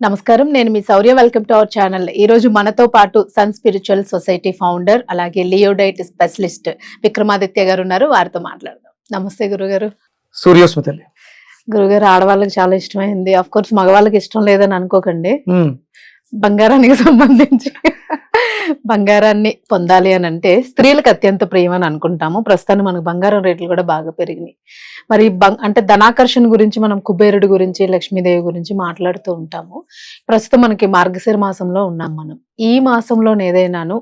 నమస్కారం. నేను మీ Shaurya welcome to our channel. ఈ రోజు మనతో పాటు సన్ స్పిరిచువల్ సొసైటీ ఫౌండర్ అలాగే లియోడైట్ స్పెషలిస్ట్ విక్రమాదిత్య గారు ఉన్నారు. వారితో మాట్లాడదాం. నమస్తే గురుగారు. సూర్యోస్మితల్లి. గురుగారు ఆడవాళ్ళకి చాలా ఇష్టమైంది. అఫ్ కోర్స్ మగవాళ్ళకి ఇష్టం లేదని అనుకోకండి. బంగారానికి సంబంధించి. బంగారాన్ని పొందాలి అని అంటే స్త్రీలకు అత్యంత ప్రియమని అనుకుంటాము. ప్రస్తుతాన్ని మనకు బంగారం రేట్లు కూడా బాగా పెరిగినాయి. మరి అంటే ధనాకర్షణ గురించి మనం కుబేరుడు గురించి లక్ష్మీదేవి గురించి మాట్లాడుతూ ఉంటాము. ప్రస్తుతం మనకి మార్గశిర మాసంలో ఉన్నాం మనం. ఈ మాసంలో ఏదైనాను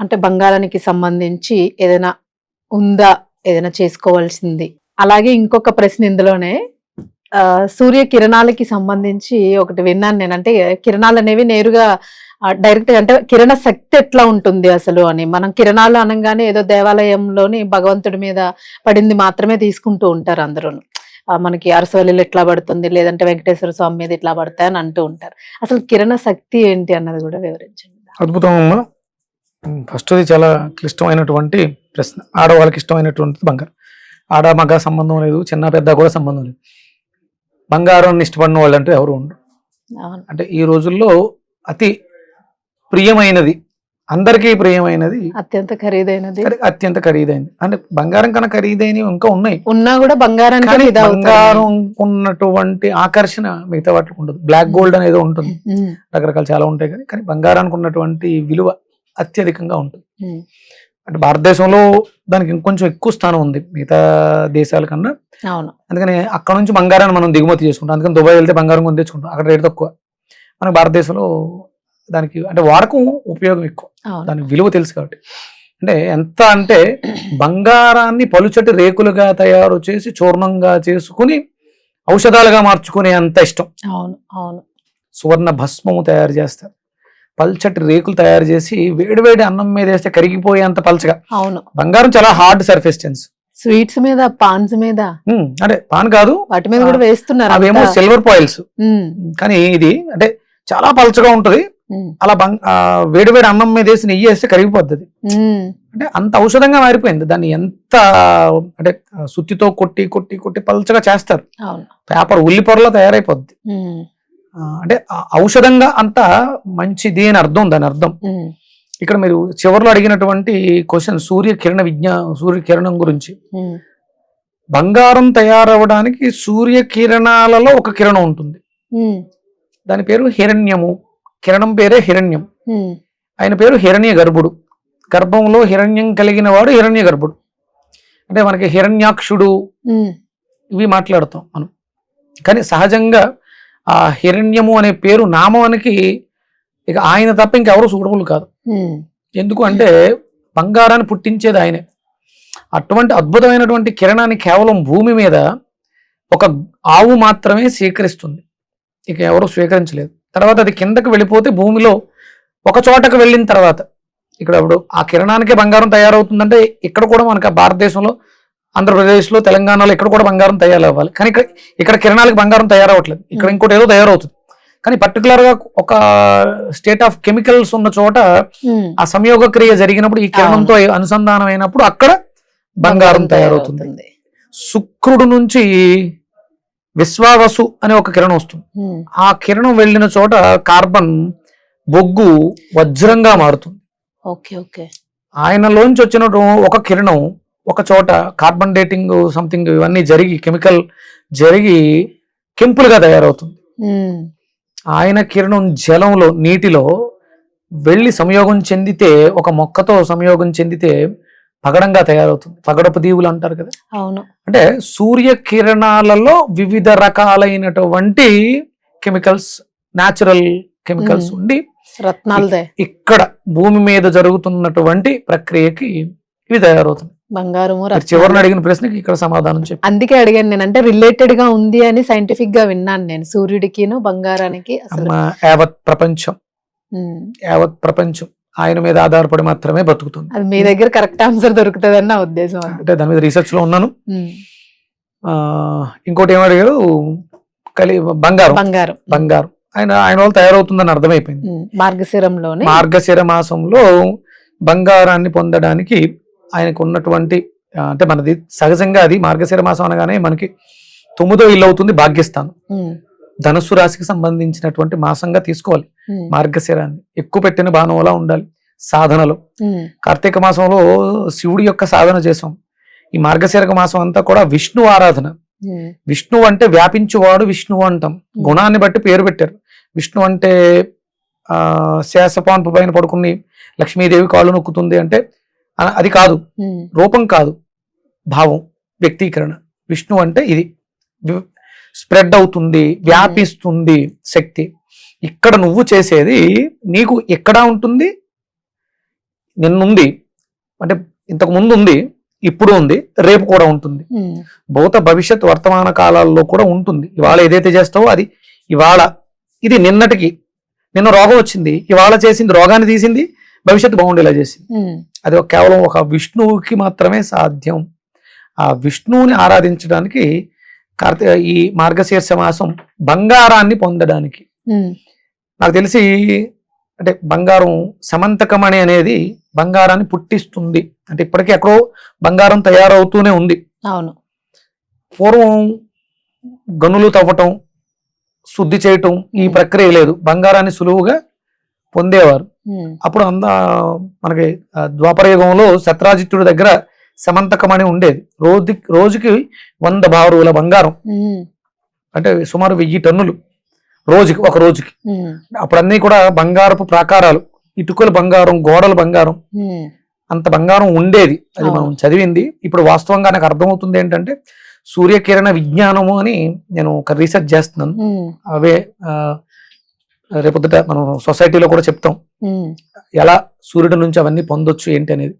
అంటే బంగారానికి సంబంధించి ఏదైనా ఉందా ఏదైనా చేసుకోవాల్సింది. అలాగే ఇంకొక ప్రశ్న ఇందులోనే సూర్య కిరణాలకి సంబంధించి ఒకటి విన్నాను నేను. అంటే కిరణాలు అనేవి నేరుగా డైరెక్ట్ అంటే కిరణ శక్తి ఎట్లా ఉంటుంది అసలు అని. మనం కిరణాలు అనగానే ఏదో దేవాలయంలోని భగవంతుడి మీద పడింది మాత్రమే తీసుకుంటూ ఉంటారు అందరూ మనకి అరసవల్లిలు ఇట్లా పడుతుంది లేదంటే వెంకటేశ్వర స్వామి మీద ఇట్లా పడతాయి అని అంటూ ఉంటారు. అసలు కిరణ శక్తి ఏంటి అన్నది కూడా వివరించండి. అద్భుతం అమ్మా ఫస్ట్ అది చాలా క్లిష్టమైనటువంటి ప్రశ్న. ఆడవాళ్ళకి ఇష్టమైనటువంటిది బంగారు. ఆడ మగ సంబంధం లేదు చిన్న పెద్ద కూడా సంబంధం లేదు. బంగారాన్ని ఇష్టపడిన వాళ్ళు అంటే ఎవరు ఉండరు. అంటే ఈ రోజుల్లో అతి ప్రియమైనది అందరికీ ప్రియమైనది అత్యంత ఖరీదైనది. అత్యంత ఖరీదైనది. అంటే బంగారం కన్నా ఖరీదైనవి ఇంకా ఉన్నాయి. ఉన్నా కూడా అవుతారు. బంగారం ఉన్నటువంటి ఆకర్షణ మిగతా వాటికి ఉండదు. బ్లాక్ గోల్డ్ అనేది ఉంటుంది. ఉమ్, రకరకాలు చాలా ఉంటాయి కానీ కానీ బంగారానికి ఉన్నటువంటి విలువ అత్యధికంగా ఉంటుంది. ఉమ్, అంటే భారతదేశంలో దానికి ఇంకొంచెం ఎక్కువ స్థానం ఉంది మిగతా దేశాల కన్నా. అవును. అందుకని అక్కడ నుంచి బంగారాన్ని మనం దిగుమతి చేసుకుంటాం. అందుకని దుబాయ్ వెళ్తే బంగారం కొని తెచ్చుకుంటాం. అక్కడ రేటు తక్కువ. మనకి భారతదేశంలో దానికి అంటే వాడకం ఉపయోగం ఎక్కువ. దాని విలువ తెలుసు కాబట్టి. అంటే ఎంత అంటే బంగారాన్ని పలుచటి రేకులుగా తయారు చేసి చూర్ణంగా చేసుకుని ఔషధాలుగా మార్చుకునే అంత ఇష్టం. అవును. అవును. సువర్ణ భస్మము తయారు చేస్తారు. పల్చటి రేకులు తయారు చేసి వేడివేడి అన్నం మీద వేస్తే కరిగిపోయేంత పల్చగా. అవును. బంగారం చాలా హార్డ్ సర్ఫేస్టెన్స్ స్వీట్స్ మీద పాన్స్ మీద? అంటే పాన్ కాదు. వాటి మీద కూడా వేస్తున్నారు అవేమో. సిల్వర్ పాయిల్స్ కానీ ఇది అంటే చాలా పల్చగా ఉంటది. అలా బంగ్ ఆ, వేడివేడి అన్నం మీద వేసి నెయ్యి వేస్తే కరిగిపోద్ది అంటే అంత ఔషధంగా మారిపోయింది. దాన్ని ఎంత అంటే సుత్తితో కొట్టి కొట్టి కొట్టి పల్చగా చేస్తారు. అవును. పేపర్ ఉల్లిపొరలో తయారైపోద్ది. ఉమ్, ఆ, అంటే ఔషధంగా అంత మంచిది అని అర్థం దాని అర్థం. ఇక్కడ మీరు చివరిలో అడిగినటువంటి క్వశ్చన్ సూర్య కిరణ విజ్ఞా సూర్య కిరణం గురించి బంగారం తయారవడానికి సూర్య కిరణాలలో ఒక కిరణం ఉంటుంది. దాని పేరు హిరణ్యము. కిరణం పేరే హిరణ్యం. ఆయన పేరు హిరణ్య గర్భుడు. గర్భంలో హిరణ్యం కలిగిన వాడు హిరణ్య గర్భుడు. అంటే మనకి హిరణ్యాక్షుడు ఇవి మాట్లాడతాం మనం. కానీ సహజంగా ఆ హిరణ్యము అనే పేరు నామానికి ఇక ఆయన తప్ప ఇంకెవరు సూటబుల్ కాదు. ఎందుకు అంటే బంగారాన్ని పుట్టించేది ఆయనే. అటువంటి అద్భుతమైనటువంటి కిరణాన్ని కేవలం భూమి మీద ఒక ఆవు మాత్రమే స్వీకరిస్తుంది. ఇక ఎవరు స్వీకరించలేదు. తర్వాత అది కిందకి వెళ్ళిపోతే భూమిలో ఒక చోటకు వెళ్ళిన తర్వాత ఇక్కడ ఇప్పుడు ఆ కిరణానికే బంగారం తయారవుతుందంటే ఇక్కడ కూడా మనకు భారతదేశంలో ఆంధ్రప్రదేశ్లో తెలంగాణలో ఇక్కడ కూడా బంగారం తయారవ్వాలి. కానీ ఇక్కడ ఇక్కడ కిరణాలకు బంగారం తయారవట్లేదు ఇక్కడ ఇంకోటి ఏదో తయారవుతుంది. కానీ particular గా ఒక స్టేట్ ఆఫ్ కెమికల్స్ ఉన్న చోట ఉమ్. ఆ సంయోగ క్రియ జరిగినప్పుడు ఈ కిరణంతో అనుసంధానం అయినప్పుడు అక్కడ బంగారం తయారవుతుంది. శుక్రుడు నుంచి విశ్వావసు అనే ఒక కిరణం వస్తుంది. ఉమ్, ఆ కిరణం వెళ్ళిన చోట కార్బన్ బొగ్గు వజ్రంగా మారుతుంది. Okay okay. ఆయనలోంచి వచ్చిన ఒక కిరణం ఒక చోట కార్బన్ డేటింగ్ సంథింగ్ ఇవన్నీ జరిగి కెమికల్ జరిగి కెంపులుగా తయారవుతుంది. ఆయన కిరణం జలంలో నీటిలో వెళ్ళి సంయోగం చెందితే ఒక మొక్కతో సంయోగం చెందితే పగడంగా తయారవుతుంది. పగడపు దీవులు అంటారు కదా? అవును. అంటే సూర్య కిరణాలలో వివిధ రకాలైనటువంటి కెమికల్స్ న్యాచురల్ కెమికల్స్. ఉండి రత్నాలదే. ఇక్కడ భూమి మీద జరుగుతున్నటువంటి ప్రక్రియకి ఇవి తయారవుతుంది బంగారము. చివరిని అడిగిన ప్రశ్నకి ఇక్కడ సమాధానం చెప్పి. అందుకే అడిగాను నేను. అంటే రిలేటెడ్గా ఉంది అని సైంటిఫిక్గా విన్నాను నేను. సూర్యుడికిను బంగారానికి యావత్ ప్రపంచం. యావత్ ప్రపంచం ఆయన మీద ఆధారపడి మాత్రమే బతుకుతుంది. అది మీ దగ్గర కరెక్ట్ ఆన్సర్ దొరుకుతుంది నా ఉద్దేశం. అంటే దాని మీద రీసెర్చ్లో ఉన్నాను. ఇంకోటి ఏమడిగారు కలి బంగారం. బంగారం. బంగారం. ఆయన ఆయన వాళ్ళు తయారవుతుందని అర్థమైపోయింది. మార్గశిరంలోనే. మార్గశిర మాసంలో బంగారాన్ని పొందడానికి ఆయనకు ఉన్నటువంటి అంటే మనది సహజంగా అది మార్గశిర మాసం అనగానే మనకి తొమ్మిదో ఇల్లు అవుతుంది భాగ్యస్థానం. ధనుస్సు రాశికి సంబంధించినటువంటి మాసంగా తీసుకోవాలి. మార్గశిరాన్ని. ఎక్కువ పెట్టిన బాణంలా ఉండాలి. సాధనలో. కార్తీక మాసంలో శివుడి యొక్క సాధన చేసాం ఈ మార్గశిరక మాసం అంతా కూడా విష్ణు ఆరాధన. ఉమ్, విష్ణువు అంటే వ్యాపించువాడు విష్ణువు అంటాం. గుణాన్ని బట్టి పేరు పెట్టారు. విష్ణు అంటే ఆ శేషపాన్పు పైన పడుకుని లక్ష్మీదేవి కాళ్ళు నొక్కుతుంది అంటే అది కాదు. రూపం కాదు. భావం వ్యక్తీకరణ. విష్ణు అంటే ఇది. స్ప్రెడ్ అవుతుంది వ్యాపిస్తుంది శక్తి. ఇక్కడ నువ్వు చేసేది నీకు ఎక్కడ ఉంటుంది? నిన్నుంది. అంటే ఇంతకు ముందు ఉంది ఇప్పుడు ఉంది రేపు కూడా ఉంటుంది. భౌత భవిష్యత్ వర్తమాన కాలాల్లో కూడా ఉంటుంది. ఇవాళ ఏదైతే చేస్తావో అది. ఇవాళ ఇది నిన్నటికి. నిన్న రోగం వచ్చింది. ఇవాళ చేసింది రోగాన్ని తీసింది. భవిష్యత్తు బాగుండేలా చేసింది. అది కేవలం ఒక విష్ణువుకి మాత్రమే సాధ్యం. ఆ విష్ణువుని ఆరాధించడానికి కార్తీ ఈ మార్గశీర్ష మాసం బంగారాన్ని పొందడానికి. నాకు తెలిసి అంటే బంగారం సమంతకమణి అనేది బంగారాన్ని పుట్టిస్తుంది. అంటే ఇప్పటికీ ఎక్కడో బంగారం తయారవుతూనే ఉంది. అవును. పూర్వం గనులు తవ్వటం శుద్ధి చేయటం ఈ ప్రక్రియ లేదు. బంగారాన్ని సులువుగా పొందేవారు. అప్పుడు అంద మనకి ద్వాపరయుగంలో శత్రాజిత్తుడి దగ్గర సమంతకమని ఉండేది. రోజు రోజుకి వంద బారుల బంగారం. అంటే సుమారు వెయ్యి టన్నులు రోజుకి ఒక రోజుకి. అప్పుడు అన్నీ కూడా బంగారపు ప్రాకారాలు. ఇటుకలు బంగారం గోడలు బంగారం. అంత బంగారం ఉండేది. అది మనం. చదివింది. ఇప్పుడు వాస్తవంగా నాకు అర్థమవుతుంది ఏంటంటే సూర్యకిరణ విజ్ఞానము అని నేను ఒక రీసెర్చ్ చేస్తున్నాను. అవే రేపొద్దుట మనం సొసైటీలో కూడా చెప్తాం. ఎలా సూర్యుడి నుంచి అవన్నీ పొందొచ్చు ఏంటి అనేది.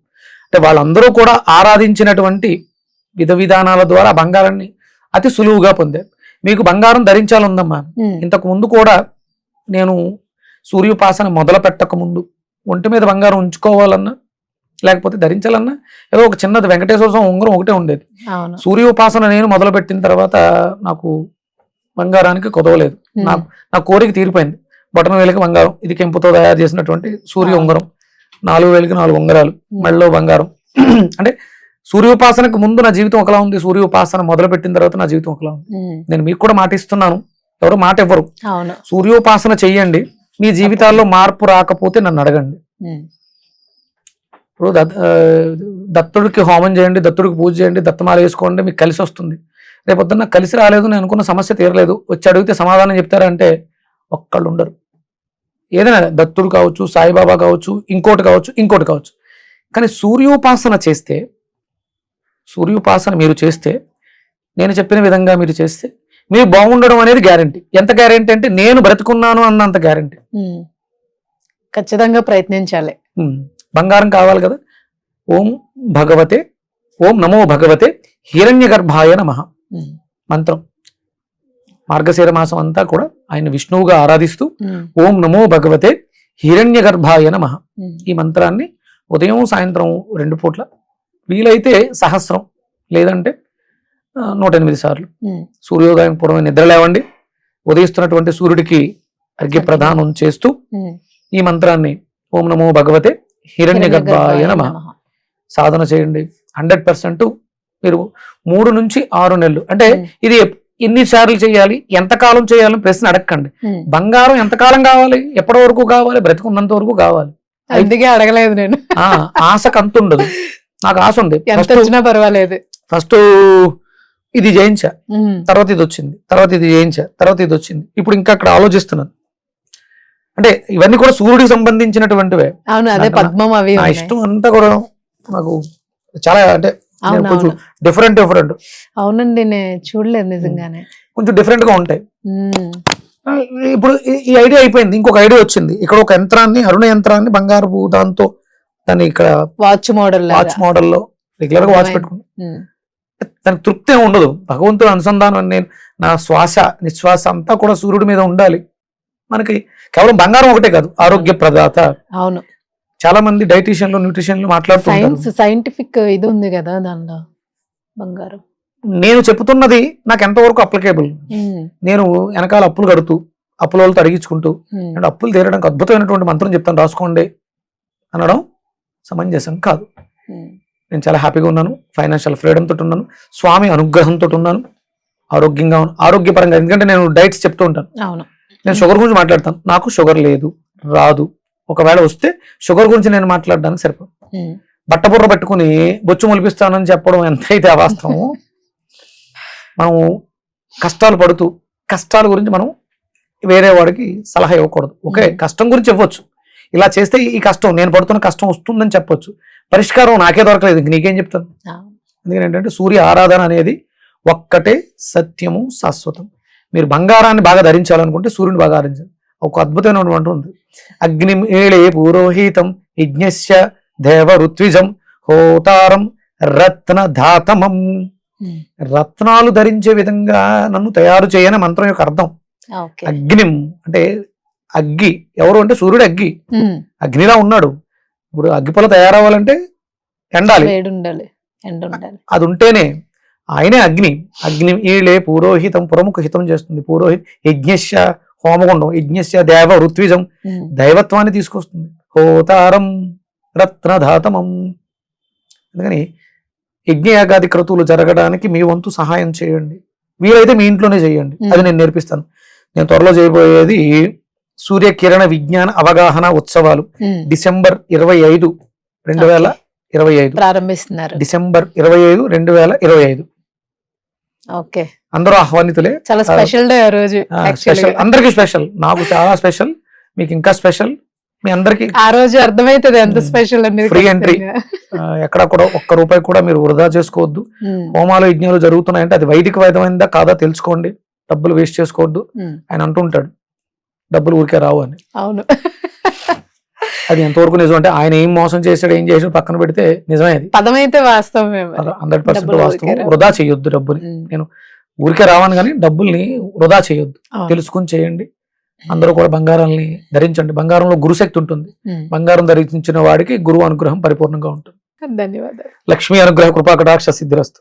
అంటే వాళ్ళందరూ కూడా ఆరాధించినటువంటి విధ విధానాల ద్వారా బంగారాన్ని అతి సులువుగా పొందారు. మీకు బంగారం ధరించాలందమ్మా ఇంతకు ముందు కూడా నేను సూర్యోపాసన మొదలు పెట్టక ముందు ఒంటి మీద బంగారం ఉంచుకోవాలన్నా లేకపోతే ధరించాలన్నా ఏదో ఒక చిన్నది వెంకటేశ్వర స్వామి ఉంగరం ఒకటే ఉండేది. సూర్యోపాసన నేను మొదలు పెట్టిన తర్వాత నాకు బంగారానికి కుదవలేదు. నా కోరిక తీరిపోయింది. బొటన వేలికి బంగారం ఇది కెంపుతో తయారు చేసినటువంటి సూర్య. ఉంగరం. నాలుగు వేలకి నాలుగు ఉంగరాలు ఉమ్, మెళ్ళలో బంగారం. అంటే సూర్యోపాసనకు ముందు నా జీవితం ఒకలా ఉంది సూర్యోపాసన మొదలు పెట్టిన తర్వాత నా జీవితం ఒకలా ఉంది. నేను మీకు కూడా మాట ఇస్తున్నాను ఎవరు మాట ఇవ్వరు. సూర్యోపాసన చెయ్యండి మీ జీవితాల్లో మార్పు రాకపోతే నన్ను అడగండి. ఇప్పుడు దత్తుడికి హోమం చేయండి దత్తుడికి పూజ చేయండి దత్తమాల వేసుకోండి మీకు కలిసి వస్తుంది. రేపొద్దున్న కలిసి రాలేదు నేను అనుకున్న సమస్య తీరలేదు వచ్చి అడిగితే సమాధానం చెప్తారంటే ఒక్కళ్ళు ఉండరు ఏదైనా దత్తుడు కావచ్చు సాయిబాబా కావచ్చు ఇంకోటి కావచ్చు ఇంకోటి కావచ్చు. కానీ సూర్యోపాసన చేస్తే సూర్యోపాసన మీరు చేస్తే నేను చెప్పిన విధంగా మీరు చేస్తే మీరు బాగుండడం అనేది గ్యారంటీ ఎంత గ్యారంటీ అంటే నేను బ్రతుకున్నాను అన్నంత గ్యారంటీ. ఖచ్చితంగా ప్రయత్నించాలి. బంగారం కావాలి కదా? ఓం భగవతే ఓం నమో భగవతే హిరణ్య గర్భాయ నమ మంత్రం. మార్గశీర మాసం అంతా కూడా ఆయన విష్ణువుగా ఆరాధిస్తూ ఓం నమో భగవతే హిరణ్య గర్భాయ నమ. ఈ మంత్రాన్ని ఉదయం సాయంత్రం రెండు పూట్ల వీలైతే సహస్రం లేదంటే నూట ఎనిమిది సార్లు. సూర్యోదయం పూర్వం నిద్ర లేవండి. ఉదయిస్తున్నటువంటి సూర్యుడికి అర్ఘ్య ప్రదానం చేస్తూ. ఈ మంత్రాన్ని ఓం నమో భగవతే హిరణ్య గర్భాయ నమ. సాధన చేయండి. హండ్రెడ్ పర్సెంట్ మీరు మూడు నుంచి ఆరు నెలలు అంటే ఇది ఎప్- ఎన్ని సార్లు చేయాలి ఎంతకాలం చేయాలని ప్రశ్న అడగండి ఉమ్. బంగారం ఎంతకాలం కావాలి ఎప్పటి వరకు కావాలి బ్రతికున్నంత వరకు కావాలి. అందుకే అడగలేదు నేను. ఆ ఆశకు అంత ఉండదు. నాకు ఆశ ఉంది. ఎంత వచ్చినా పర్వాలేదు. ఫస్ట్ ఇది ఉమ్, తర్వాత ఇది వచ్చింది. తర్వాత ఇది చేయించా తర్వాత ఇది వచ్చింది. ఇప్పుడు ఇంకా అక్కడ ఆలోచిస్తున్నాను. అంటే ఇవన్నీ కూడా సూర్యుడికి సంబంధించినటువంటివే. అవును అదే పద్మం అవి. ఇష్టం అంతా కూడా నాకు చాలా అంటే కొంచెం. డిఫరెంట్ డిఫరెంట్ అవునండి నేను చూడలేదు నిజంగానే. కొంచెం డిఫరెంట్గా ఉంటాయి. ఇప్పుడు ఈ- ఐడియా అయిపోయింది. ఇంకొక ఐడియా వచ్చింది. ఇక్కడ ఒక యంత్రాన్ని అరుణ యంత్రాన్ని బంగారపు దాంతో దాన్ని ఇక్కడ వాచ్ మోడల్ వాచ్ మోడల్లో రెగ్యులర్గా వాచ్ ఉమ్, దానికి తృప్తి ఉండదు. భగవంతుడు అనుసంధానం అని నేను నా శ్వాస నిశ్వాస అంతా కూడా సూర్యుడి మీద ఉండాలి. మనకి కేవలం బంగారం ఒకటే కాదు ఆరోగ్య ప్రదాత. అవును. చాలా మంది డైటీషియన్లు న్యూట్రిషన్లు మాట్లాడుతుంటారు సైన్స్ సైంటిఫిక్ ఇది ఉంది కదా దానిలో బంగారం. నేను చెప్తున్నది నాకు ఎంతవరకు అప్లికేబుల్ నేను వెనకాల అప్పులు కడుతూ అప్పుల వాళ్ళు తరిగించుకుంటూ ఉమ్, అండ్ అప్పులు తీరడానికి అద్భుతమైనటువంటి మంత్రం చెప్తాను రాసుకోండి అనడం సమంజసం కాదు. నేను చాలా హ్యాపీగా ఉన్నాను ఫైనాన్షియల్ ఫ్రీడమ్ తోటి ఉన్నాను స్వామి అనుగ్రహంతో ఉన్నాను ఆరోగ్యంగా ఆరోగ్యపరంగా ఎందుకంటే నేను డైట్స్ చెప్తూ ఉంటాను. అవును. నేను షుగర్ గురించి మాట్లాడతాను నాకు షుగర్ లేదు రాదు. ఒకవేళ వస్తే షుగర్ గురించి నేను మాట్లాడడానికి సరిపోదు. ఉమ్. బట్టబుర్ర పెట్టుకుని బొచ్చు మొలిపిస్తానని చెప్పడం ఎంతైతే అవాస్తవమో మనం కష్టాలు పడుతూ కష్టాల గురించి మనం వేరే వాడికి సలహా ఇవ్వకూడదు. ఓకే. కష్టం గురించి ఇవ్వచ్చు. ఇలా చేస్తే ఈ కష్టం నేను పడుతున్న కష్టం వస్తుందని చెప్పొచ్చు. పరిష్కారం నాకే దొరకలేదు ఇంక నీకేం చెప్తాను? అందుకని ఏంటంటే సూర్య ఆరాధన అనేది ఒక్కటే సత్యము శాశ్వతం. మీరు బంగారాన్ని బాగా ధరించాలనుకుంటే సూర్యుని బాగా ధరించాలి ఒక అద్భుతమైనటువంటి ఉంది. అగ్ని ఏళే పురోహితం యజ్ఞస్య దేవ ఋత్విజం హోతారం రత్న ధాతమం ఉమ్. రత్నాలు ధరించే విధంగా నన్ను తయారు చేయని మంత్రం యొక్క అర్థం. అగ్నిం అంటే అగ్గి. ఎవరు అంటే సూర్యుడు అగ్గి. అగ్నిలా ఉన్నాడు. ఇప్పుడు అగ్గిపొల తయారవ్వాలంటే ఎండాలి. అది ఉంటేనే ఆయనే అగ్ని. అగ్ని ఈళే పురోహితం పురముఖ హితం చేస్తుంది. పురోహిత్ యజ్ఞస్య హోమగుండం యజ్ఞస్య దేవ ఋత్విజం. దైవత్వాన్ని తీసుకొస్తుంది. హోతారం రత్నధాతమం. అందుకని యజ్ఞయాగాది క్రతువులు జరగడానికి మీ వంతు సహాయం చేయండి. వీలైతే మీ ఇంట్లోనే చేయండి. అది నేను నేర్పిస్తాను. నేను త్వరలో చేయబోయేది సూర్యకిరణ విజ్ఞాన అవగాహన ఉత్సవాలు. డిసెంబర్ ఇరవై ఐదు రెండు వేల ఇరవై ఐదు. ప్రారంభిస్తున్నారు. డిసెంబర్ ఇరవై ఐదు రెండు వేల ఇరవై ఐదు. ఓకే అందరూ ఆహ్వానితులే చాలా స్పెషల్ డే ఆ రోజు actually స్పెషల్. అందరికి స్పెషల్ నాకు చాలా స్పెషల్ మీకు ఇంకా స్పెషల్ మీ అందరికి ఆ రోజు అర్థమైతుంది ఎంత. స్పెషల్ అనేది entry. ఖచ్చితంగా. ఎక్కడ కూడా ఒక్క రూపాయి కూడా మీరు వృధా చేసుకోవద్దు. హోమాలు యజ్ఞాలు జరుగుతున్నాయంటే అది వైదిక వైద్యమైందా కాదా తెలుసుకోండి డబ్బులు వేస్ట్ చేసుకోవద్దు. ఆయన అంటుంటాడు డబ్బులు ఊరికే రావు అని అవును అది ఎంతవరకు నిజం అంటే ఆయన ఏం మోసం చేశాడు ఏం చేసాడు పక్కన పెడితే నిజమే అది పదమైతే వాస్తవమే. హండ్రెడ్ పర్సెంట్ వాస్తవం. వృధా చేయొద్దు డబ్బుని ఉమ్. ఊరికే రావని కానీ డబ్బుల్ని వృధా చేయొద్దు. తెలుసుకుని చేయండి అందరూ కూడా బంగారాన్ని ధరించండి బంగారంలో గురుశక్తి ఉంటుంది. బంగారం ధరించిన వాడికి గురువు అనుగ్రహం పరిపూర్ణంగా ఉంటుంది ధన్యవాదాలు లక్ష్మీ అనుగ్రహ కృపా కటాక్ష సిద్ధిరస్తు